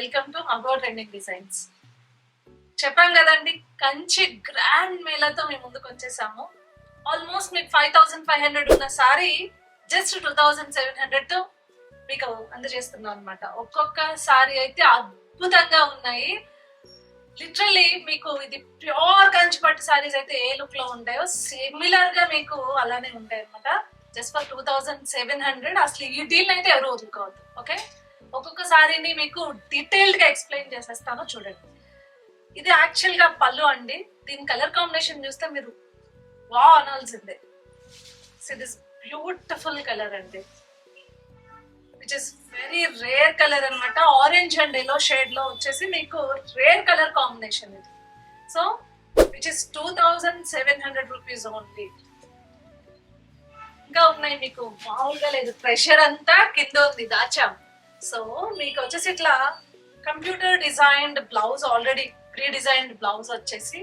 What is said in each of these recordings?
Welcome to ago trending designs. చెప్పాం కదండి Kanchi grand మేళతో మేము ముందుకు వచ్చేసాము. ఆల్మోస్ట్ మీకు ఫైవ్ థౌసండ్ ఫైవ్ హండ్రెడ్ ఉన్న sari just two thousand seven హండ్రెడ్తో మీకు అందజేస్తున్నాం అనమాట ఒక్కొక్క సారీ అయితే అద్భుతంగా ఉన్నాయి. లిటరల్లీ మీకు ఇది ప్యూర్ కంచి పట్టు సారీస్ అయితే ఏ లుక్లో ఉంటాయో సిమిలర్గా మీకు అలానే ఉంటాయి అనమాట just for two thousand seven hundred అసలు ఈ డీల్ అయితే ఎవరు వదులుకోవద్దు ఓకే ఒక్కొక్కసారి మీకు డీటెయిల్డ్గా ఎక్స్ప్లెయిన్ చేసేస్తాను చూడండి. ఇది యాక్చువల్గా పళ్ళు అండి. దీని కలర్ కాంబినేషన్ చూస్తే మీరు వా అనాల్సిందే. ఇట్ ఇస్ బ్యూటిఫుల్ కలర్ అండి. Which is very rare colour అన్నమాట. ఆరెంజ్ అండ్ ఎల్లో షేడ్లో వచ్చేసి మీకు రేర్ కలర్ కాంబినేషన్ ఇది. So which is two thousand seven hundred rupees only ఇంకా ఉన్నాయి మీకు మామూలుగా లేదు. ప్రెషర్ అంతా కింద ఉంది. దాచాము సో మీకు వచ్చేసి ఇట్లా computer designed blouse already pre designed blouse వచ్చేసి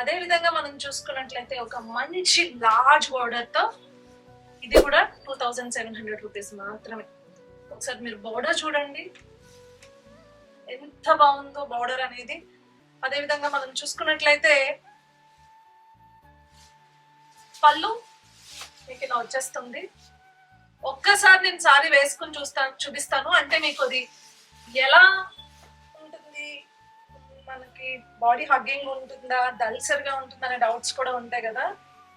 అదే విధంగా మనం చూసుకున్నట్లయితే ఒక మంచి లార్జ్ బోర్డర్తో ఇది కూడా two thousand seven hundred rupees మాత్రమే. ఒకసారి మీరు బోర్డర్ చూడండి. ఎంత బాగుందో బోర్డర్ అనేది. అదే విధంగా మనం చూసుకున్నట్లయితే పళ్ళు మీకు ఇలా వచ్చేస్తుంది. ఒక్కసారి నేను సారీ వేసుకుని చూస్తాను చూపిస్తాను. అంటే మీకు అది ఎలా ఉంటుంది? మనకి బాడీ హగ్గింగ్ ఉంటుందా? దల్సర్గా ఉంటుందా అనే డౌట్స్ కూడా ఉంటాయి కదా.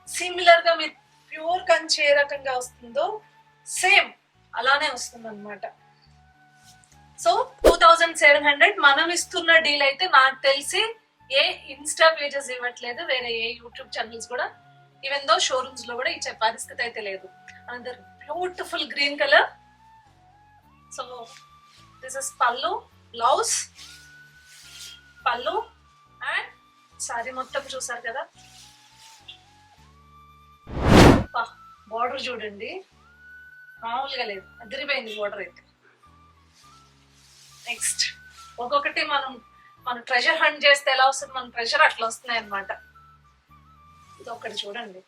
సిమిలర్గా మీరు ప్యూర్ కంచి ఏ రకంగా వస్తుందో సేమ్ అలానే వస్తుంది అనమాట so two thousand seven hundred మనం ఇస్తున్న డీల్ అయితే నాకు తెలిసి ఏ ఇన్స్టా పేజెస్ ఇవ్వట్లేదు వేరే ఏ యూట్యూబ్ ఛానల్స్ కూడా ఈవెన్ దో షోరూమ్స్లో కూడా ఇచ్చే పరిస్థితి అయితే లేదు. అందరు beautiful green colour. So this is pallu blouse pallu and sari మొత్తం చూసారు కదా? బార్డర్ చూడండి. మామూలుగా లేదు. అదిరిపోయింది బార్డర్ అయితే. నెక్స్ట్ ఒక్కొక్కటి మనం మన ట్రెజర్ హంట్ చేస్తే ఎలా వస్తుంది? మన ట్రెజర్ అట్లా వస్తున్నాయి అనమాట ఇది ఒకటి చూడండి.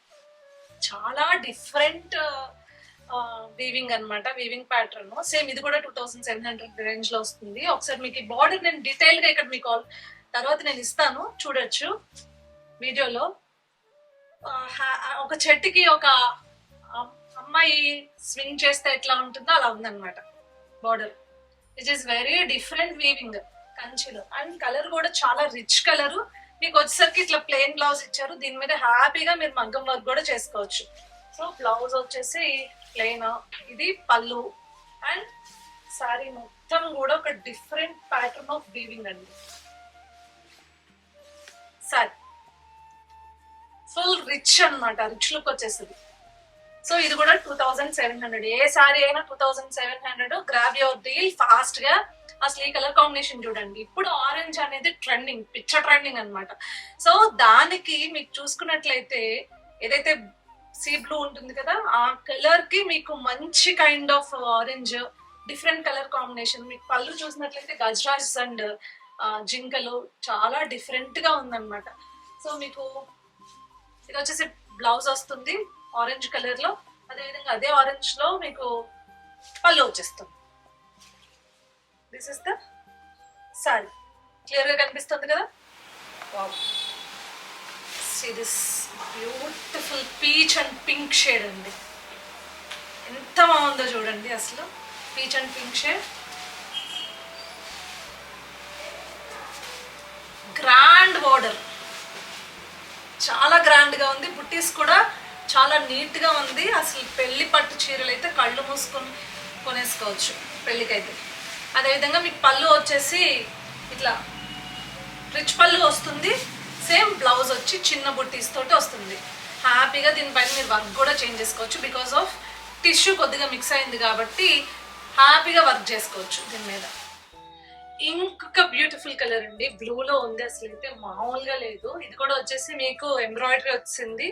చాలా డిఫరెంట్ వీవింగ్ అన్నమాట వీవింగ్ ప్యాటర్న్ సేమ్ ఇది కూడా టూ థౌసండ్ సెవెన్ హండ్రెడ్ రేంజ్లో వస్తుంది. ఒకసారి మీకు ఈ బార్డర్ నేను డీటెయిల్గా ఇక్కడ మీకు తర్వాత నేను ఇస్తాను చూడొచ్చు వీడియోలో. ఒక చెట్టుకి ఒక అమ్మాయి స్వింగ్ చేస్తే ఎట్లా ఉంటుందో అలా ఉందన్నమాట border it is very different weaving కంచిలో. అండ్ కలర్ కూడా చాలా రిచ్ కలర్ మీకు వచ్చేసరికి ఇట్లా ప్లెయిన్ బ్లౌజ్ ఇచ్చారు. దీని మీద హ్యాపీగా మీరు మగ్గం వర్క్ కూడా చేసుకోవచ్చు. సో బ్లౌజ్ వచ్చేసి ప్లెయిన్ ఇది పళ్ళు. అండ్ సారీ మొత్తం కూడా ఒక డిఫరెంట్ ప్యాటర్న్ ఆఫ్ వీవింగ్ అండి. సారీ ఫుల్ రిచ్ అన్నమాట రిచ్ లుక్ వచ్చేస్తుంది. సో ఇది కూడా టూ థౌజండ్ సెవెన్ హండ్రెడ్ ఏ సారీ అయినా two thousand seven hundred grab your deal ఫాస్ట్గా. అసలు ఈ కలర్ కాంబినేషన్ చూడండి. ఇప్పుడు ఆరెంజ్ అనేది ట్రెండింగ్ పిచ్చ ట్రెండింగ్ అన్నమాట. సో దానికి మీకు చూసుకున్నట్లయితే ఏదైతే సీ బ్లూ ఉంటుంది కదా ఆ కలర్కి మీకు మంచి kind of orange different colour combination మీకు పళ్ళు చూసినట్లయితే గజరాజ్ అండ్ జింకలు చాలా డిఫరెంట్గా ఉందన్నమాట. సో మీకు ఇది వచ్చేసి బ్లౌజ్ వస్తుంది ఆరెంజ్ కలర్లో. అదేవిధంగా అదే ఆరెంజ్లో మీకు పళ్ళు వచ్చేస్తుంది. దిస్ ఇస్ ద సారీ క్లియర్గా కనిపిస్తుంది కదా? This beautiful peach and pink shade అండి. ఎంత బాగుందో చూడండి అసలు. Peach and pink shade grand border చాలా గ్రాండ్గా ఉంది. బుట్టీస్ కూడా చాలా నీట్గా ఉంది. అసలు పెళ్ళి పట్టు చీరలు అయితే కళ్ళు మూసుకొని కొనేసుకోవచ్చు పెళ్ళికైతే అదేవిధంగా మీకు పళ్ళు వచ్చేసి ఇట్లా రిచ్ పళ్ళు వస్తుంది. సేమ్ బ్లౌజ్ వచ్చి చిన్న బుట్టీస్ తోటి వస్తుంది. హ్యాపీగా దీనిపైన మీరు వర్క్ కూడా చేంజ్ చేసుకోవచ్చు బికాస్ ఆఫ్ టిష్యూ కొద్దిగా మిక్స్ అయింది కాబట్టి హ్యాపీగా వర్క్ చేసుకోవచ్చు దీని మీద. ఇంకొక బ్యూటిఫుల్ కలర్ అండి. బ్లూలో ఉంది అసలు అయితే మామూలుగా లేదు. ఇది కూడా వచ్చేసి మీకు ఎంబ్రాయిడరీ వచ్చింది.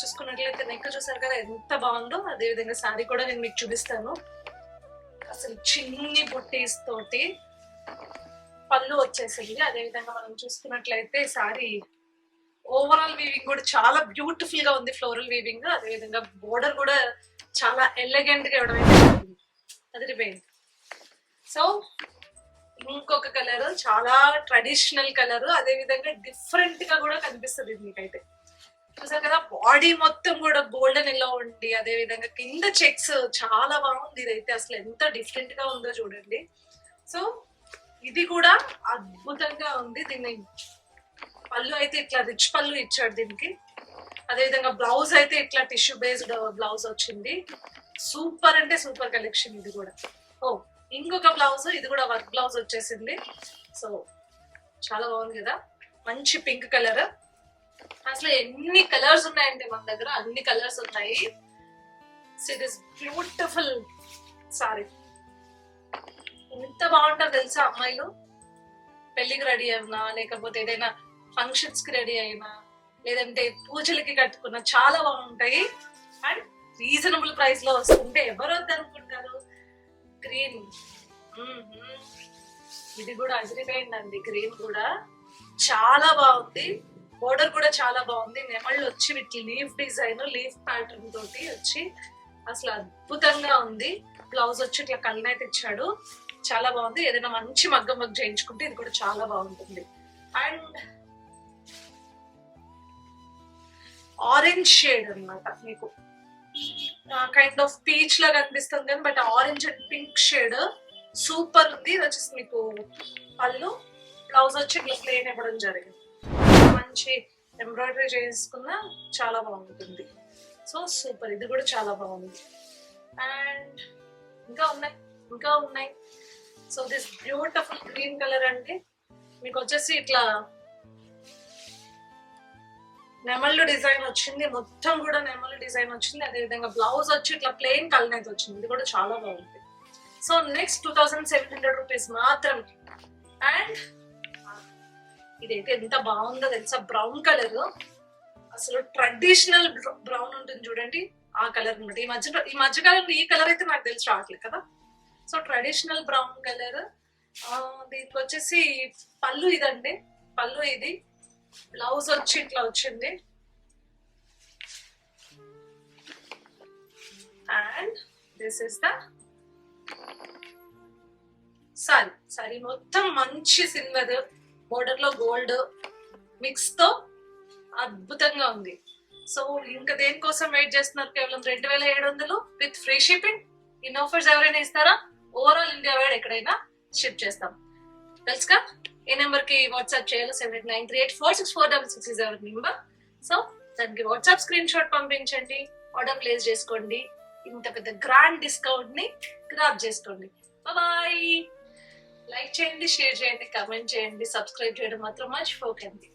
చూసుకున్నట్లయితే నెక్ చూసారు కదా ఎంత బాగుందో. అదే విధంగా శారీ కూడా నేను మీకు చూపిస్తాను. అసలు చిన్ని బుట్టీస్ తోటి పళ్ళు వచ్చేసింది. అదే విధంగా మనం చూసుకున్నట్లయితే శారీ ఓవరాల్ వీవింగ్ కూడా చాలా బ్యూటిఫుల్గా ఉంది ఫ్లోరల్ వీవింగ్ అదే విధంగా బోర్డర్ కూడా చాలా ఎలిగెంట్గా ఇవ్వడం అయితే అదిరిపోయింది. సో ఇంకొక కలర్ చాలా ట్రెడిషనల్ కలర్ అదే విధంగా డిఫరెంట్గా కూడా కనిపిస్తుంది మీకైతే. చూసారు కదా బాడీ మొత్తం కూడా గోల్డెన్ ఎల్లో ఉండి అదే విధంగా కింద చెక్స్ చాలా బాగుంది. ఇదైతే అసలు ఎంత డిఫరెంట్గా ఉందో చూడండి. సో ఇది కూడా అద్భుతంగా ఉంది. దీన్ని పళ్ళు అయితే ఇట్లా రిచ్ పళ్ళు ఇచ్చాడు దీనికి. అదేవిధంగా బ్లౌజ్ అయితే ఇట్లా టిష్యూ బేస్డ్ బ్లౌజ్ వచ్చింది. సూపర్ అంటే సూపర్ కలెక్షన్ ఇది కూడా. ఓ ఇంకొక బ్లౌజ్ ఇది కూడా వర్క్ బ్లౌజ్ వచ్చేసింది. సో చాలా బాగుంది కదా. మంచి పింక్ కలర్. అసలు ఎన్ని కలర్స్ ఉన్నాయంటే మన దగ్గర? అన్ని కలర్స్ ఉన్నాయి. ఇట్ ఇస్ బ్యూటిఫుల్ సారీ ఎంత బాగుంటారు తెలుసా అమ్మాయిలు? పెళ్ళికి రెడీ అయినా లేకపోతే ఏదైనా ఫంక్షన్స్కి రెడీ అయినా లేదంటే పూజలకి కట్టుకున్న చాలా బాగుంటాయి. అండ్ రీజనబుల్ ప్రైస్లో వస్తుంటే ఎవరు వద్దనుకుంటారు? గ్రీన్ ఇది కూడా అదిరిపోయిందండి గ్రీన్ కూడా. చాలా బాగుంది. బోర్డర్ కూడా చాలా బాగుంది. నెమళ్ళు వచ్చి వీటి లీఫ్ డిజైన్ లీఫ్ ప్యాటర్న్ తోటి వచ్చి అసలు అద్భుతంగా ఉంది. బ్లౌజ్ వచ్చి ఇట్లా కళ్ళనైతే ఇచ్చాడు చాలా బాగుంది. ఏదైనా మంచి మగ్గం మగ్గ చేయించుకుంటే ఇది కూడా చాలా బాగుంటుంది. అండ్ ఆరెంజ్ షేడ్ అన్నమాట మీకు. కైండ్ ఆఫ్ పీచ్ లాగా అనిపిస్తుంది కానీ but orange and pink shade super ఉంది. ఇది వచ్చేసి మీకు పళ్ళు బ్లౌజ్ వచ్చి ఇట్లా ప్లేన్ ఇవ్వడం జరిగింది. మంచి ఎంబ్రాయిడరీ చేసుకున్న చాలా బాగుంటుంది. సో సూపర్ ఇది కూడా చాలా బాగుంది. అండ్ ఇంకా ఉన్నాయి ఇంకా ఉన్నాయి. So this beautiful green colour అండి మీకు వచ్చేసి ఇట్లా నెమళ్ళు డిజైన్ వచ్చింది. మొత్తం కూడా నెమళ్ళు డిజైన్ వచ్చింది. అదే విధంగా బ్లౌజ్ వచ్చి ఇట్లా ప్లెయిన్ కలర్ అయితే వచ్చింది. ఇది కూడా చాలా బాగుంది. So next two thousand seven hundred rupees మాత్రం. అండ్ ఇదైతే ఎంత బాగుందో తెలుసా? బ్రౌన్ కలర్ అసలు ట్రెడిషనల్ బ్రౌన్ ఉంటుంది చూడండి. ఆ కలర్ అనమాట ఈ మధ్య ఈ మధ్యకాలంలో ఈ కలర్ అయితే నాకు తెలిసి రావట్లేదు కదా? So traditional brown colour. దీనికి వచ్చేసి పళ్ళు ఇదండి. పళ్ళు ఇది. బ్లౌజ్ వచ్చి ఇట్లా వచ్చింది. And this is the sari. Sari మొత్తం మంచి సిల్వర్. బోర్డర్లో గోల్డ్. మిక్స్తో అద్భుతంగా ఉంది. సో ఇంకా దేనికోసం వెయిట్ చేస్తున్నారు? కేవలం రెండు వేల ఏడు వందలు with free shipping? In offers ఎవరైనా ఇస్తారా? ఓవరాల్ ఇండియా వైడ్ ఎక్కడైనా షిప్ చేస్తాం. తెలుసుగా ఈ నెంబర్కి వాట్సాప్ చేయాలి. Seven eight nine three eight four six four double six is our number so దానికి వాట్సాప్ స్క్రీన్ షాట్ పంపించండి. ఆర్డర్ ప్లేస్ చేసుకోండి. ఇంత పెద్ద గ్రాండ్ డిస్కౌంట్ని గ్రాప్ చేసుకోండి. బాయ్ లైక్ చేయండి షేర్ చేయండి కమెంట్ చేయండి సబ్స్క్రైబ్ చేయడం మాత్రం మర్చిపోకండి.